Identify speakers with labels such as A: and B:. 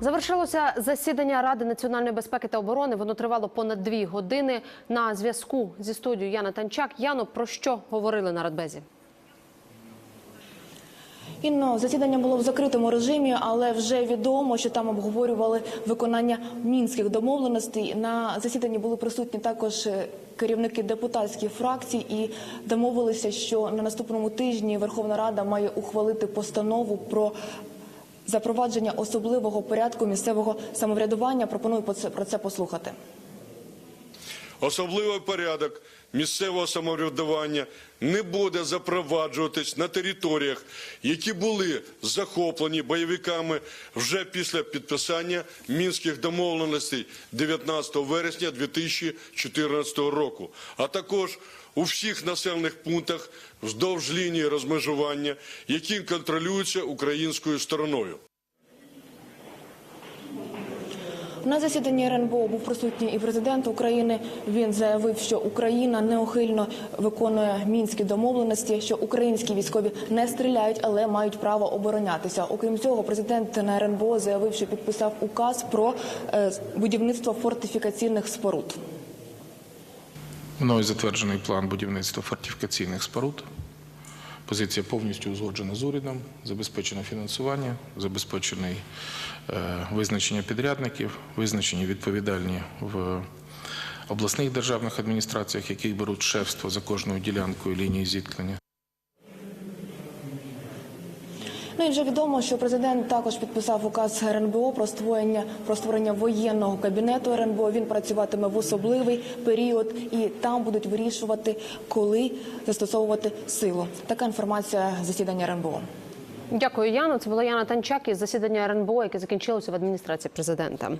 A: Завершилося засідання Ради національної безпеки та оборони. Воно тривало понад дві години. На зв'язку зі студією Яна Танчак. Яно, про що говорили на Радбезі?
B: Інно засідання було в закритому режимі, але вже відомо, що там обговорювали виконання мінських домовленостей. На засіданні були присутні також е, керівники депутатських фракцій і домовилися, що на наступному тижні Верховна Рада має ухвалити постанову про запровадження особливого порядку місцевого самоврядування. Пропоную по про це послухати.
C: Особливий порядок місцевого самоврядування не буде запроваджуватись на територіях, які були захоплені бойовиками вже після підписання мінських домовленостей 19 вересня 2014 року, а також у всіх населених пунктах вздовж лінії розмежування, які контролюються українською стороною.
B: На засіданні РНБО був присутній і президент України. Він заявив, що Україна неухильно виконує мінські домовленості, що українські військові не стріляють, але мають право оборонятися. Окрім цього, президент на РНБО заявив, що підписав указ про е, будівництво фортифікаційних споруд.
D: Мною затверджений план будівництва фортифікаційних споруд. Позиція повністю узгоджена з урядом, забезпечено фінансування, забезпечений е, визначення підрядників, визначені відповідальні в обласних державних адміністраціях, які беруть шефство за кожною ділянкою лінії зіткнення.
B: Ну і вже відомо, що президент також підписав указ РНБО про створення про створення воєнного кабінету РНБО. Він працюватиме в особливий період, і там будуть вирішувати, коли застосовувати силу. Така інформація засідання РНБО.
A: Дякую, Яно. Це була Яна Танчак із засідання РНБО, яке закінчилося в адміністрації президента.